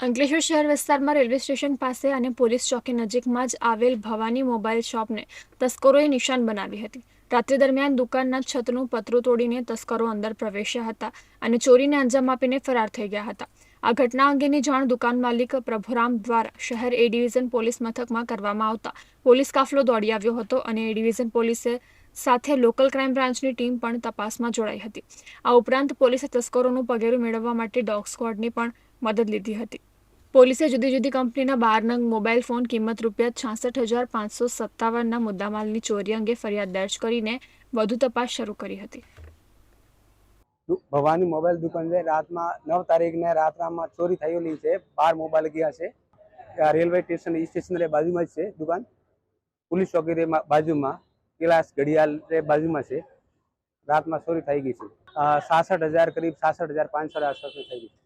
અંકલેશ્વર શહેર વિસ્તારમાં railway station પાસે અને પોલીસ ચોકી નજીકમાં જ આવેલ ભવાની મોબાઈલ શોપને તસ્કરોએ નિશાન બનાવી હતી. રાત્રિ દરમિયાન દુકાનના છતનું પતરું તોડીને તસ્કરો અંદર પ્રવેશ્યા હતા અને ચોરીને અંજામ આપીને ફરાર થઈ ગયા હતા. આ ઘટના અંગેની જાણ દુકાન માલિક પ્રભુરામ દ્વારા શહેર એ ડિવિઝન પોલીસ મથકમાં કરવામાં આવતા. પોલીસ કાફલો દોડી આવ્યો હતો અને એ ડિવિઝન પોલીસે સાથે લોકલ ક્રાઇમ બ્રાન્ચની ટીમ પણ તપાસમાં જોડાઈ હતી. આ ઉપરાંત પોલીસે તસ્કરોનું પગેરું મેળવવા માટે ડોગ સ્ક્વોડની પણ મદદ લીધી હતી. પોલીસે જુદી જુદી કંપનીના બાર નંગ મોબાઈલ ફોન કિંમત રૂપિયા છાસઠ હજાર પાંચસો સત્તાવનના મુદ્દામાલની ચોરી અંગે ફરિયાદ દર્જ કરીને વધુ તપાસ શરૂ કરી હતી. ભવાની મોબાઈલ દુકાન છે રાતમાં નવ તારીખને રાતમાં ચોરી થયેલી છે. બાર મોબાઈલ ગયા છે. રેલવે સ્ટેશન સ્ટેશનરી બાજુમાં જ છે દુકાન. પોલીસ ચોકી બાજુમાં કિલાસ ઘડિયાળ બાજુમાં છે, રાતમાં ચોરી થઈ ગઈ છે. સાસઠ હજાર, કરીબ સાસઠ હજાર પાંચસો આસપાસની થઈ ગઈ છે.